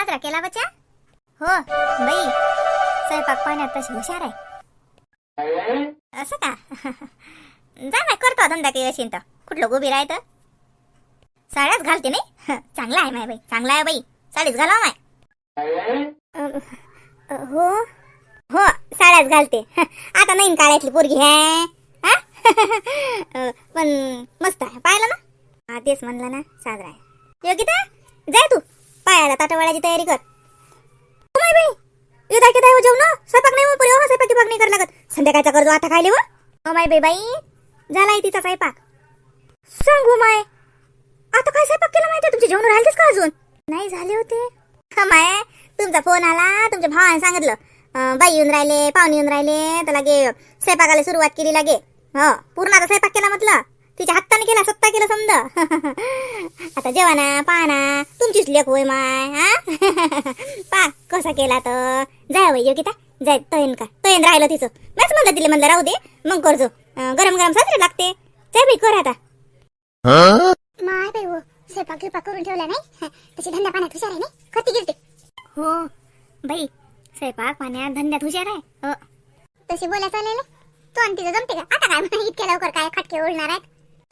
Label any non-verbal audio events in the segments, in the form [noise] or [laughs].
साजरा केला बच्चा. हो बाई स्वयंपाक पाण्यात तशी हुशार आहे. असं का? [laughs] जा ना करतो धंदा काही असेल तर. कुठलं गोबी राहतं? साड्याच घालते नाही [laughs] चांगला आहे माय बाई चांगला आहे बाई. साडीच घाला माय. हो? हो साड्याच घालते. [laughs] आता नाही काळ्यातली पोरगी आहे. हा? पण मस्त आहे. पाहिलं ना? तेच म्हणलं ना साजरा आहे. योगिता जाय तू. पायाला ताटवाळ्याची तयारी कर. माय बाई येता की हो जेवण. स्वयंपाक नाही हो हो स्वयंपाक गिपाक नाही लागत. संध्याकाळचा कर्ज आता खायले हो. माय बाई बाई झालाय तिचा स्वयंपाक. सांगू माय आता काय स्वयंपाक केला माहिती तुमचे जेवण राहिलेच का अजून? नाही झाले होते. हा माय तुमचा फोन आला तुमच्या भावाने सांगितलं. बाई येऊन राहिले पाहुणे येऊन राहिले तर लागे स्वयंपाकाला सुरुवात केली लागे. हो पूर्ण आता स्वयंपाक केला म्हटलं. तिच्या हाताने केला सत्ता केला समजा. [laughs] आता जेवाना पाना तुमचीच लेख होय माय हा? [laughs] पा कसा केला तर? जाय वय योगिता. जाय तयन का? तयन राहिलं तिचं. मॅच म्हणलं दिले म्हणलं राहू दे मग करजो गरम गरम साजरे लागते. जाय बाई कर आता. माय बाई हो स्वयंपाक गिरपाक करून ठेवला नाही? तशी धंदा पाण्यात हुशार आहे नाही? कधी गिरते. हो बाई स्वयंपाक पाण्यात धंद्यात हुशार आहे. तशी बोला चालेल तो आणि तिचं जमते का? आता काय इतक्या लवकर काय खटके उडणार आहेत?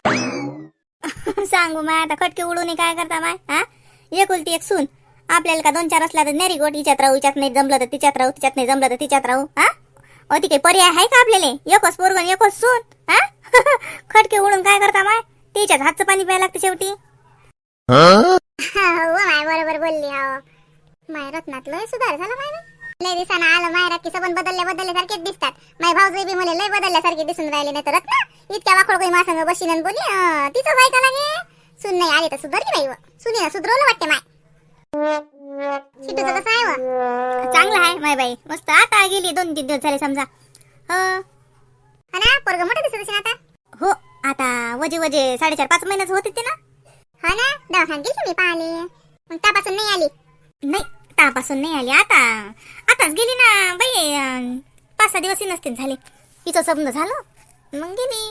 [laughs] सांगू माय आता खटके उडून काय करता माय हा? एकुलती एक सून. आपल्याला का दोन चार असला तर नेरी गोट हिच्यात राहू हिच्यात नाही जमलं तर तिच्यात राहू तिच्यात नाही जमलं तर तिच्यात राहू हा? अ ती काही पर्याय आहे का आपल्याला? एकच पोरगण एकच सून हा? [laughs] खटके उडून काय करता माय तिच्याच हातचं पाणी प्यायला लागतं शेवटी. [laughs] हो? माय बरोबर बोलली हो. माय रत्नात लय सुधार झाला माय. लय दिसाना आलं मायरात की सबन बदलल्या बदलल्यासारखेच दिसतात. माय भाऊजी बी मला लय बदलल्यासारखे दिसून राहिले नाही तर रत्ना इतक्या वाकड काही मासंग बशीन आणि बोली तिचं व्हाय का लागे? सुन नाही आली तर सुधारली बाई सुनी ना सुधरवलं वाटते माय. शिटूचं कसं आहे व? चांगलं आहे माय बाई. मस्त आता गेली दोन तीन दिवस झाले समजा. हो. हा. पोरग मोठं दिसत असेल आता? हो आता वजे वजे साडेचार पाच महिन्याच होते ते ना. हा ना दवाखान्यात गेली मी पाहिले मग त्यापासून नाही आली? नाही. त्यापासून नाही आली आता. आताच गेली ना बाई. पाच सहा दिवस नसतील झाले. तिचं स्वप्न झालं मग गेली.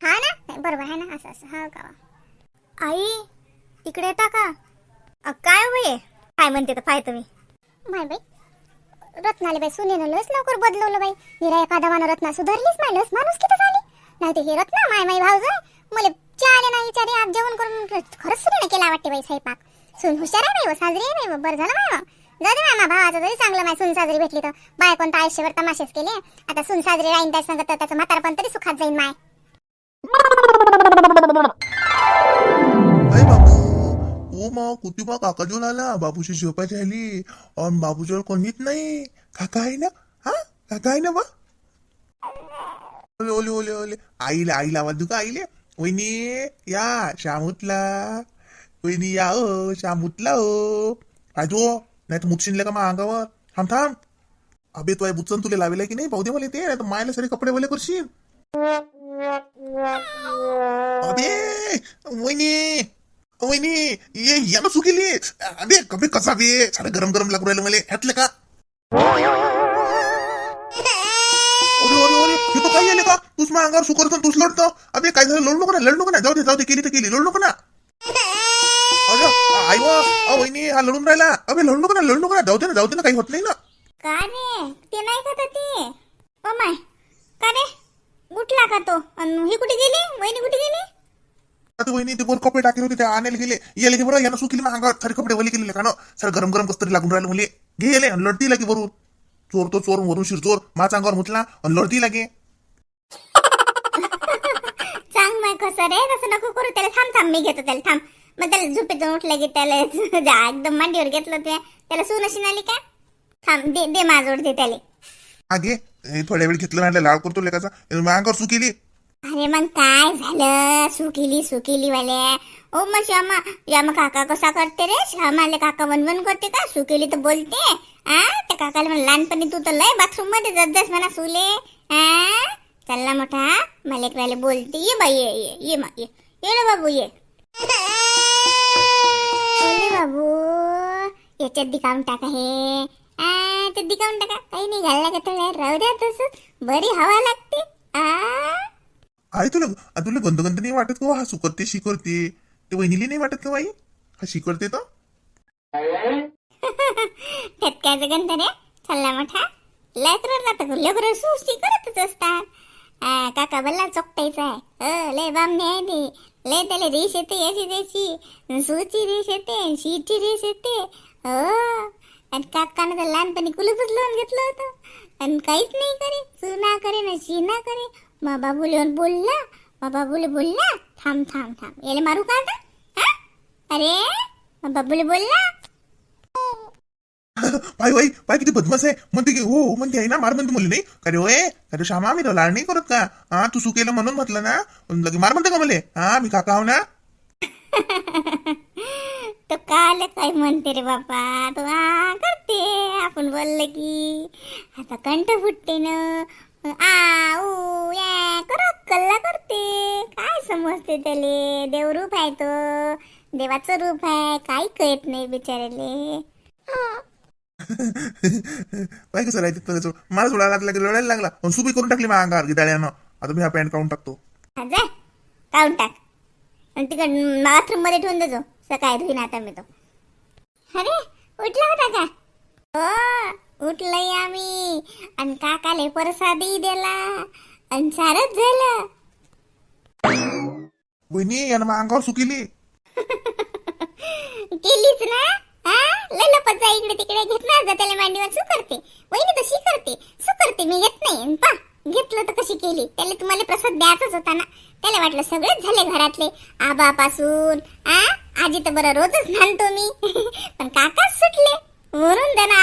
हा ना? बरोबर आहे ना? असं असं. हा का? आई इकडे येता का? काय हो बाई? काय म्हणते तर पाय तुम्ही माय बाई रत्नाले बाई सुनेनं लस लवकर बदलवलं बाई. निरा एखादा माना रत्ना सुधारलीच माय लस माणूस किती झाली? नाही ते हे रत्ना माय माय भाऊ मला चाले नाही विचारे आज जेवण करून खरंच सुनेनं केला वाटते बाई साईपाक सून हुशार आहे बाई साजरी आहे बाई बरं झालं मामा व. जाऊ दे मामा भावाचं तरी चांगलं माय सून साजरी भेटली तर. बाय कोणता आयुष्यभर तमाशेच केले. आता सून साजरी राहीन त्या सांगत तर त्याचं म्हातारपण तरी सुखात जाईन माय. अय बाबू ओ मग कुटुंबा काका जेवण आला. बाबूची झोपायची आली आणि बाबूजवळ कोणीच नाही. काका आहे ना? हा? काका आहे ना बा? ओले ओले ओले ओले. आईला आईला आवाज देऊ का? आईले. वहिनी या श्यामूतला वहिनी या ओ शामूतला ओ काय तू नाही तर मुतशिनले का मा अंगावर थांब थांब अबे तो बुचन तुला लावेला की नाही भाऊ दे मला ते नाही तर मायला सारे कपडे वले करशील अबे वहिनी वहिनी ये यानं चुकीली अबे कबे कसा बे सारं गरम गरम लागू राहिलं मला ह्यातलं का अरे अरे अरे हे तो काय आले का तूच मग अंगावर सुकरतो तूच लढतो अबे काय झालं लढू नको ना लढू नको ना जाऊ दे जाऊ दे केली तर केली लढू नको ना अरे आई वा अ, वहिनी हा लढून राहिला. अबे लढू नको ना लढू नको ना. जाऊ दे ना जाऊ दे ना काही होत नाही ना. का रे ते नाही का ते ओ माय का रे उठला का तो? अन ही कुठे गेली? वहिनी कुठे गेली? आता वहिनी ते वर कपडे टाकले होते ते आणायला गेले. यायला की बरं यानं सुकीली मग अंगावर सारे कपडे वली केलेले का ना सर गरम गरम कस तरी लागून राहिलं मुले येले आणि लढती लागे वरून. चोर तो चोर वरून शिरचोर. माझ्या अंगावर मुतला आणि लढती लागे. [laughs] सांग माय कसं रे तसं नको करू. त्याला थांब थांब मी घेतो त्याला थांब. मग त्याला झोपेतून उठलं की त्याला [laughs] एकदम मांडीवर घेतलं ते. त्याला सून अशी नाली का? थांब दे दे माझोड दे त्याला. हा घे थोड्या वेळ घेतलं नाही लाळ करतो लेकाचा. अंगावर सुकीली अरे मग काय झालं? सुकिली सुकिली वाले ओ मग श्यामा श्यामा काका कसा करते रे? श्यामाले काका वनवन करते का? सुकेली तर बोलते. आ त्या काकाला म्हणा लहानपणी तू तर लय बाथरूममध्ये जात जास म्हणा सुले. आ चल मोठा. मला एक बोलते. ये बाई ये ये ये ये. ये रे बाबू ये. बाबू याच्यात दिकावून टाका हे. आ ते दिकावून टाका. काही नाही घालला का तुला राहू द्या तसंच बरी हवा लागते. आ? आई तुला आ, तुला गंध नाही वाटत का हा सुकरते शिकरते ते वहिनीली नाही वाटत का बाई? हा शिकरते तर त्यात काय गंध रे. चालला मोठा. लेकरं तर लेकरं सुस्ती करतच असतात. आ, काका बल्ला चोकटायचा आहे. अ, लय बामणे आहे ते. लय त्याला रेस येते याची त्याची सूची रेस येते शीची रेस येते हो आणि काकानं तर लहानपणी कुलूपच लावून घेतलं होतं आणि काहीच नाही करे सुना करे ना शिना करे मग बाबूले बोलला मग बाबूले बोलला थांब थांब थांब याले मारू का आता अरे मग बाबूले बोलला पाय वाई पाय किती बदमास आहे. म्हणते की हो, हो म्हणते आहे ना मार म्हणते मुली नाही. अरे ओय अरे श्यामा मी लाड नाही करत का? हा तू सुकेलं म्हणून म्हटलं ना. लगे मार म्हणते का मले? हा मी काका हो ना. [laughs] तो काल काय म्हणते रे बापा? तो आ करते आपण बोललं की. आता कंठ फुटते ना. आ ऊ या करत कल्ला करते. काय समजते त्याले? देवरूप आहे तो. देवाचं रूप आहे. काही कळत नाही बिचाराले पाय कसं राहते त्याचं मला सोडायला लागला की लढायला लागला. पण सुबी करून टाकली माझ्या अंगावर गिदाळ्यानं आता मी हा पॅन्ट काढून टाकतो. हा, जा. काढून टाक. आणि तिकडे बाथरूममध्ये ठेवून देजो सकाळी धुईन आता मी तो. अरे उठला होता का? हो उठलंय आम्ही. आणि काकाले प्रसादी दिला. आणि सारच झालं. बहिणी यानं माझ्या अंगावर सुकिली. [laughs] केलीच ना? लपत जा इकडे तिकडे घेतला जा त्याला मांडीवर सु करते वहिनी तशी करते सु करते मी घेत नाही. पा घेतलं तर कशी केली? त्याला तुम्हाला प्रसाद द्यायचाच होता ना. त्याला वाटलं सगळेच झाले घरातले. आबापासून आ? आजी तर बरं रोजच म्हणतो मी. [laughs] पण काका सुटले. वरून त्यानं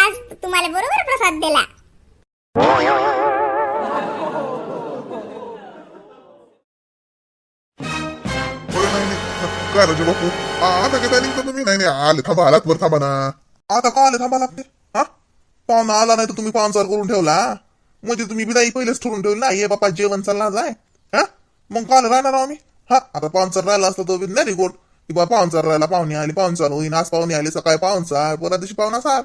आले थांबा आलात वर थांबा ना. आता का आले थांबा लागते? हा? पाहुणा आला नाही तर तुम्ही पाहुणचार करून ठेवला. म्हणजे तुम्ही बिदाई पहिलेच ठरून ठेवली ना. ये बापा जेवण चालला जाय हा? मग काल राहणार आम्ही? हा? आता पाहुणचार राहिला असतं तो नाही गुड की बा पाहुणचार राहिला पाहुणे आले पाहुणचार होईन आज पाहुणे आले सकाळी पाहुणचार परत दिवशी पाहुणा सार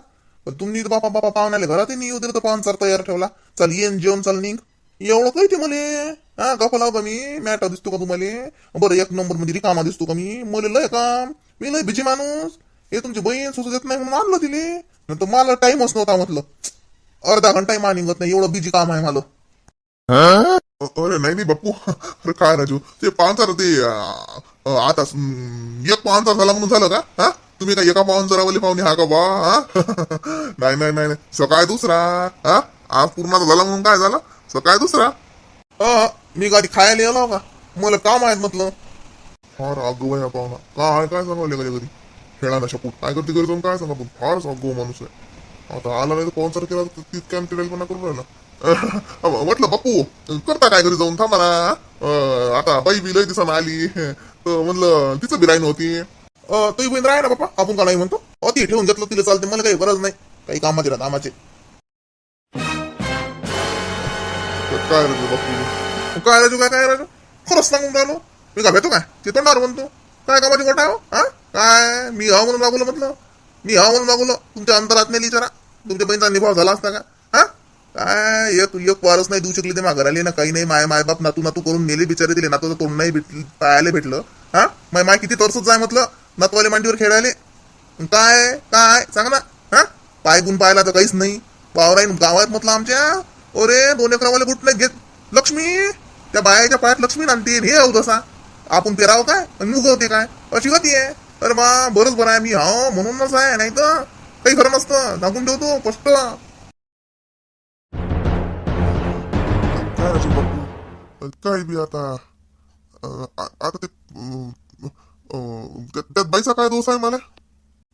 पण तुम्ही बापा बापा बापा आले घरात येऊ दिलं तर पाहुणचार तयार ठेवला. चल येन जेवण चाल निघ. एवढं काही ते मले? हा गप्पा लाव मी. मॅटा दिसतो का तुम्हाला? बरं एक नंबरमध्ये रिकामा दिसतो का मी? मले लय काम. मी लय बिजी माणूस. हे तुमची बहीण सुचत येत नाही म्हणून आणलं तिले नाही तर मला टाइमच नव्हता म्हटलं. अर्धा घंटा मा निघत नाही एवढं बिजी काम आहे मला. अरे नाही नाही बापू. अरे काय राजू? ते पाहुणचार ते आता एक पाहुणचार झाला म्हणून झालं का? हा? तुम्ही काय एका पाहुणचारावाले पाहुणे हा का बा? हा? [laughs] नाही नाही नाही. सकाळ दुसरा. हा? आज पूर्ण झाला म्हणून काय झालं? सकाळ दुसरा. अ, मी कधी खायला येलो का? मला काम आहेत म्हटलं. आहे हा पाहुणा. काय काय सांगावले कधी घरी खेळा ना शपूट काय करते घरी जाऊन? काय सांगा पण फारच अगो माणूस आहे. आता आला नाही तर पाहुणचार केला तर तितक्या टिळेलपणा करून राहिला. म्हटलं बापू करता काय घरी जाऊन? थांबा ना. आता बाई बी लय दिसानं आली. तर म्हणलं तिचं बी राहीन होती. अ, तुझी बहीण राह ना बापा. आपण का नाही म्हणतो? अति ती ठेवून घेतलं तिला चालते. मला काही गरज नाही. काही कामाचे. राहत आमाचे काय राजू बापू? काय राजू काय काय राजू? खरंच सांगून राहिलो. मी का भेटतो काय? ते तोंडावर म्हणतो. काय कामाची गोटा हो? हा? काय? मी हा म्हणून मागवलं म्हटलं. मी हा म्हणून मागवलं तुमच्या अंतरात विचारा तुमच्या बहिणीचा निभाव झाला असता का? हा? काय? एक एक वारच नाही देऊ शकली ते माघार आली ना. काही नाही. माय माय बाप नातू नातू करून नेले बिचारे दिले नातूचं तोंड नाही भेट पाहायला भेटलं. हा? माय माय किती तरसच जाय म्हटलं. नातवाले मांडीवर खेळायले. काय? काय? सांग ना. हा? पाय गुण पाहायला तर काहीच नाही. पावराईन गावात म्हटलं आमच्या. अरे दोन एकरावाले कुठं नाही घेत. लक्ष्मी! त्या बायाच्या पायात लक्ष्मी आणते हे अवधसा तसा आपण पेरावं काय? आणि मुगवते काय? अशी गती आहे. अरे बा बरंच बरं आहे. मी हा म्हणूनच आहे नाही तर काही खरं नसतं. सांगून ठेवतो स्पष्ट काय बापू? काय बी आता? आता ते त्या- त्यात बाईचा काय दोष आहे मला?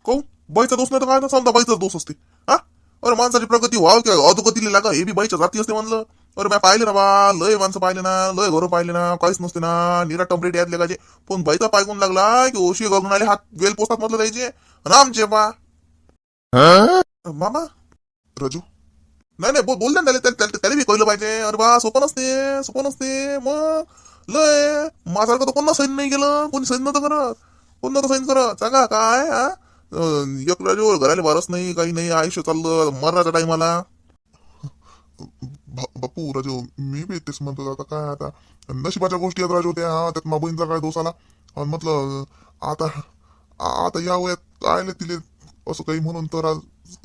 कहू? बाईचा दोष नाही तर काय ना समजा बाईचा दोष असते. हा? अरे माणसाची प्रगती व्हावं किंवा अधोगतीला लागा हे बी बाईच्या जाती असते म्हणलं. अरे मी पाहिले ना बा लय माणसं पाहिले ना लय घरं पाहिले ना काहीच नसते ना निरा टमरेट यातले काय पण बाईचा पायकून लागला की ओशी घालून आले हात वेल पोचतात म्हटलं जायचे. रामचे बा मामा? राजू? नाही नाही बोल बोल ना त्याला त्याला- बी कळलं पाहिजे. अरे बा सोपं नसते सोपं नसते. मग? लय माझ्यासारखं तर कोणा सैन नाही गेलं. कोणी सैन नव्हतं करत. कोण नव्हतं सैन करत? सांगा काय हा? एक राजू घराला वारस नाही काही नाही आयुष्य चाललं मरणाच्या टायमाला बापू राजू मी बी तेच म्हणतो आता काय आता? नशिबाच्या गोष्टी आहेत राजू त्या त्यात मा बहिणीचा काय दोष आला? आणि म्हटलं आता आता या वयात आयले तिले असं काही म्हणून तर आज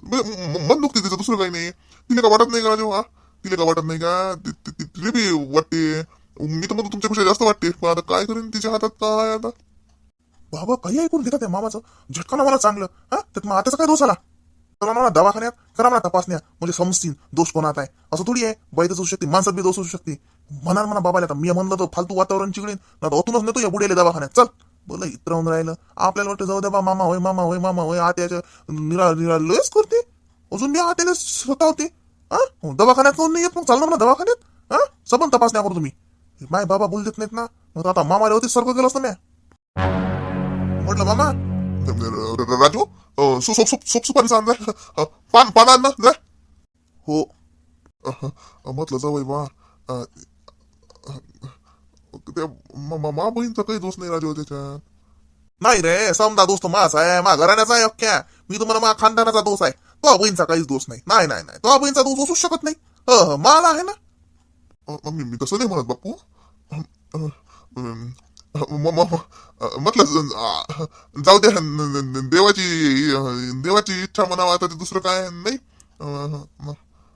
म्हणजे मन दुखते तिचं दुसरं काही नाही तिला का वाटत नाही का राजू हा? तिला का वाटत नाही का? तिले तिला बी वाटते. मी तर म्हणतो तुमच्यापेक्षा जास्त वाटते पण आता काय करेन तिच्या हातात काय आता? बाबा काही ऐकून घेतात त्या मामाचं? झटकाना मला चांगलं हा? त्यात मग आताचा काय दोष आला? चला मला दवाखान्यात करा मला तपासण्या म्हणजे समजतील दोष कोणात आहे? असं थोडी आहे. बाईतच असू शकते माणसात बी दोष असू शकते. म्हणाल म्हणा बाबाला आता मी म्हणलं तर फालतू वातावरण चिकडेन ना ओतूनच नेतो या बुडेले दवाखान्यात. चल. बोला इतर राहून राहिलं. आपल्याला वाटतं जाऊ द्या बा मामा होय मामा होय मामा होय. आत्याच्या निरा निरा लयच करते. अजून मी आत्याला स्वतः होते. हा? हो, दवाखान्यात कोण नाही येत? मग चालणार ना दवाखान्यात. हा? सबन तपासण्या करू तुम्ही. माय बाबा बोल देत नाहीत ना. मग आता मामाला होते सर्व केलं असतं म्या. म्हटलं मामा राजू अं, सोप सोप सोप सुपारी सांग जा. पान पान आण ना जा हो म्हटलं जावई बा त्या मा- मा बहीणचा काही दोष नाही राजू त्याच्यात नाही रे समजा दोस्त माझा आहे मा घराण्याचा आहे अख्ख्या मी तुम्हाला मा खानदानाचा दोष आहे तो बहीणचा काहीच दोष नाही नाही नाही नाही तो बहीणचा दोष असूच शकत नाही मला आहे ना मी मी तसं नाही म्हणत बापू म- म- म्हटलं जाऊ द्या देवाची देवाची इच्छा म्हणावं आता ते दुसरं काय नाही. अं, म-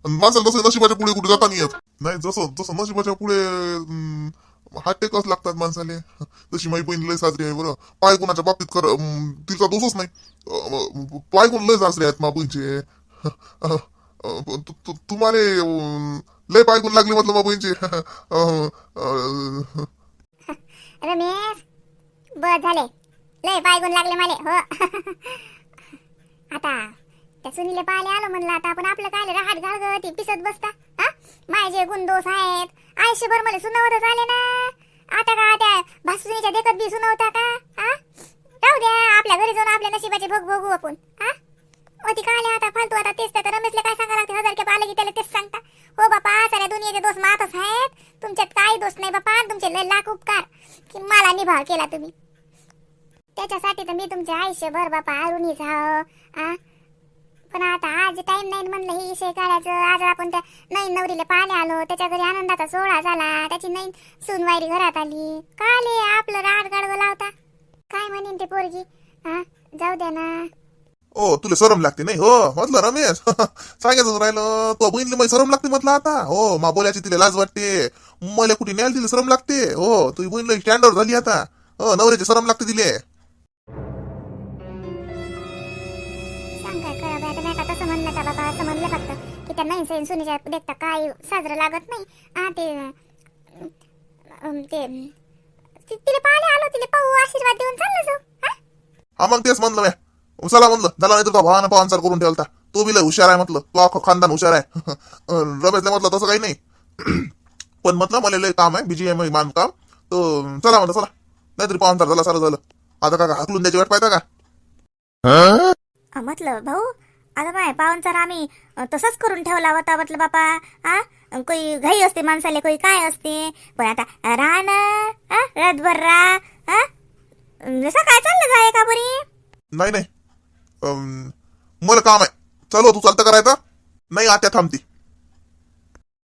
माणसाला तसं नशिबाच्या पुढे कुठे जाता नाही येत. नाही जसं जसं नशिबाच्या पुढे अं, हात टेकच लागतात माणसाले. जशी माई बहीण लय साजरी आहे बरं. पाय कोणाच्या बाबतीत कर अं, तिचा दोषच नाही. अं, पाय कोण लय साजरे आहेत मा बहीणचे. तुम्हाला लय पाय कोण लागले म्हटलं मा बहीणचे. रमेश? बस झाले. लय पायगुण लागले मला हो. आता त्या सुनीले पाहिले आलो म्हणलं आता आपण आपलं काय राहत घाल ती पिसत बसता. हा? माझे गुण दोष आहेत आयुष्यभर मला सुनावतच आले ना. आता का त्या भासुनीच्या देखत बी सुनावता का? हा? राहू द्या आपल्या घरी जाऊन आपल्या नशिबाचे भोग भोगू आपण. अति काय आता फालतू आता तेच तर रमेशला काय सांगा लागते? हजार केप आले की त्याला तेच सांगता. हो बापा साऱ्या दुनियेचे दोष मातच आहेत. तुमच्यात काही दोष नाही बापा तुमचे लय लाख उपकार. की मला निभाव केला तुम्ही. त्याच्यासाठी तर मी तुमचे आयुष्यभर बापा अरुणी हाव पण आता आज टाइम नाही म्हणलं हे विषय काढायचं. आज आपण त्या नवीन नवरीला पाहायला आलो. त्याच्या घरी आनंदाचा सोहळा झाला. त्याची नवीन सुनवायरी घरात आली. काले आपलं राड गाडवं लावता. काय म्हणेन ते पोरगी? हा जाऊ द्या ना. ओ तुला सरम लागते नाही? हो म्हटलं रमेश. [laughs] सांगायचं राहिलं तो बहिणीला मला सरम लागते म्हटलं आता. हो मा बोलायची तिला लाज वाटते. मला कुठे न्यायला तिला सरम लागते? हो तुझी बहीण स्टँडवर झाली आता. हो नवऱ्याची सरम लागते तिले. सांग काय करा बाय आता नाही का? तसं म्हणलं का बाबा असं म्हणलं फक्त. की त्या नवीन सैन सुनीच्या देखता काय साजरं लागत नाही. हा ते अं, ते ति- तिला पाहायला आलो तिला पाहू आशीर्वाद देऊन चाललं जाऊ. हा? हा मग तेच म्हणलं म्या चला म्हणलं झाला नाही तर तो भावानं पावांचार करून ठेवता तो बी लय हुशार आहे म्हटलं. तो अख्खं खानदान हुशार आहे. [laughs] रमेशला म्हटलं तसं काही नाही. [clears throat] पण म्हटलं मला लय काम आहे बीजी एम बांधकाम. तर चला म्हणलं चला. नाहीतरी पाहुणचार झाला सारं झालं. आता का हाकलून द्यायची वाट पाहता का? म्हटलं भाऊ आता काय पाहुणचार आम्ही तसंच करून ठेवला होता म्हटलं बापा. हा कोई घाई असते माणसाले कोई काय असते? पण आता राहणं हा रातभर राह जसं काय चाललं जाय का बरी नाही नाही. मला काम आहे. चलो तू चालतं करायचं? नाही आत्या थांबती.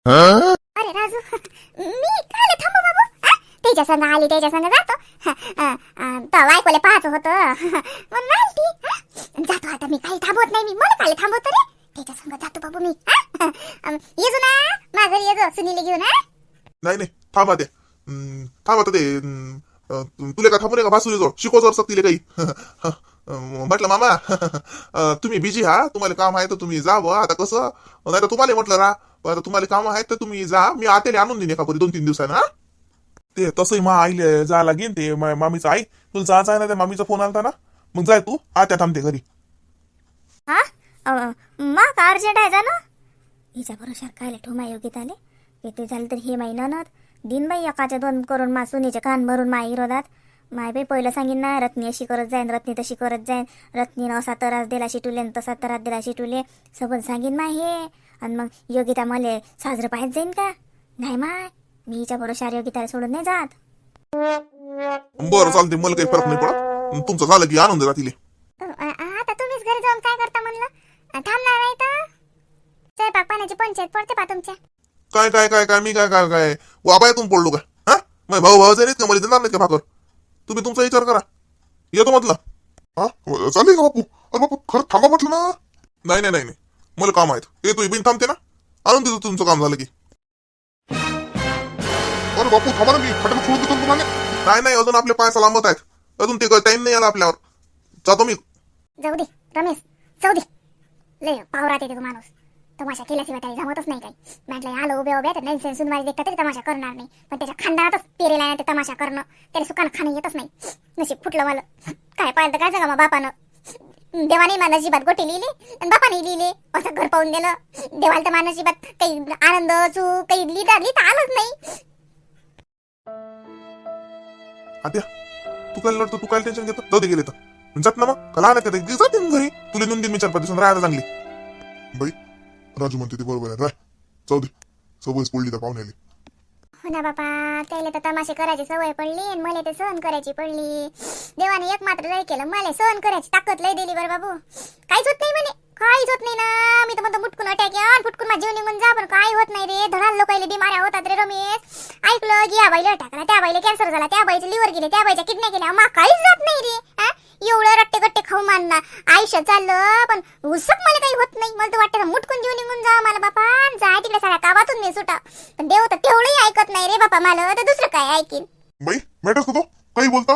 अरे राजू [laughs] मी काय थांबू बाबू? हा? त्याच्या संग आली त्याच्या संग जातो. हा, अ, अ, तो बायकोले पाहायचं होतं. [laughs] म्हणून आली ती हा? जातो आता मी काही थांबवत नाही मी. मला काय थांबवतो रे त्याच्या संग जातो बाबू मी हा? [laughs] अम, ना घरी येजो सुनील घेऊन हा? नाही नाही थांबा ते थांबा ते तुला का थांबू नये का? भासुरी जोड शिकव जर तिले काही. म्हटलं मामा [laughs] तुम्ही बिझी हा तुम्हाला काम आहे तर तुम्ही जा बा आता कसं? नाही तर तुम्हाला म्हटलं रा आता तुम्हाला काम आहे तर तुम्ही जा मी आतेले आणून देईन एका दोन तीन दिवसानं हा. ते तसंही मा आईले जा लागेन ते मामीचं आई तुला जायचं आहे ना त्या मामीचा फोन आलता ना मग जाय तू आत्या थांबते घरी. हा? अ, का अर्जंट आहे जा ना. हिच्या बरोबर काय ठोमा योग्यत आले ते झालं तर हे माही ननद दिन बाई एकाच्या दोन करून मा सुनीचे कान भरून मा विरोधात माय बाई पहिलं सांगीन ना रत्नी अशी करत जाईन रत्नी तशी करत जाईन. रत्नीनं असा त्रास दिला शिटुले आणि तसा त्रास दिला शिटुले. सबन सांगीन माय हे. आणि मग योगिता मले साजरं पाहिजे जाईन का? नाही माय मी हिच्या भरोशावर योगिताला सोडून नाही जात. बरं चालते मला काही फरक नाही पडत. तुमचं झालं की आणून देता तिले आता तुम्हीच घरी जाऊन काय करता म्हणलं? थांबणार नाही तर? स्वयंपाक पाण्याची पंचायत पडते पा तुमच्या. काय काय काय काय मी काय काय काय? वाबायातून पडलो का? हा? भाऊ भाऊ का? मला देणार नाहीत का भाकर? तुम्ही तुमचा विचार करा. येतो म्हटलं. हा? चालेल का बापू? अरे बापू खरं थांबा म्हटलं ना. नाही नाही नाही नाही. मला काम आहेत. ते तू बिन थांबते ना. आणून देतो तुमचं काम झालं की. अरे बापू थांबा ना मी. फटाफट सोडून देतो तुम्हाला. नाही नाही अजून आपले पाय लांबत आहेत. अजून ते टाइम नाही आला आपल्यावर. जातो मी. जाऊ दे रमेश. जाऊ दे. ले पावरात येते माणूस. तमाशा केल्याशिवाय त्याला जमतच नाही काही. म्हटलं आलो उभे उभे तर नाही सेन्सून सुनवारी देखता तरी तमाशा करणार नाही. पण त्याच्या खानदारातच पेरेला आहे ते तमाशा करणं त्याला सुकानं खाणं येतच नाही. नशीब फुटलं मला. काय पाहिलं तर काय सांगा मग बापानं? देवाने मा नशिबात गोटी लिहिली आणि बापाने लिहिले. असं घर पाहून दिलं. देवाला तर मा नशिबात काही आनंद चूक काही लिहिता लिहिता आलंच नाही. आत्या तू काय लढतो तू काय टेन्शन घेतो जाऊ दे गेले तर. जात ना मग. कला लहान जाते घरी. तुला दोन तीन मी चार पाच दिवसांनी राहायला चांगली बाई राजू म्हणते ते बरोबर आहे. राय जाऊ दे. सवयच पडली त्या पाहुण्याले. हो ना बापा त्याला तर तमाशे करायची सवय पडली आणि मला ते सहन करायची पडली. देवाने एक मात्र लय केलं मला सहन करायची ताकद लय दिली बरं बाबू. काहीच होत नाही म्हणे. काहीच होत नाही ना. मी तर म्हणतो मुटकून अटॅक येऊन फुटकून माझी जीव निघून जा. पण काही होत नाही रे. धडाल लोकायले बिमाऱ्या होतात रे रमेश. ऐकलं की या बाईला अटॅक त्या बाईला कॅन्सर झाला त्या बाईचे लिव्हर गेले त्या बाईच्या किडन्या गेल्या. मा काहीच जात नाही रे. एवढं रट्टे गट्टे खाऊ मानना आयुष्य चाललं पण उसक मला काही होत नाही. मला तर वाटतं मुटकून जीव निघून जा मला बापा. जा तिकडे साऱ्या गावातून मी सुटा. पण देव तर तेवढंही ऐकत नाही रे बापा. मला तर दुसरं काय ऐकीन. बाई भेटस काही बोलता?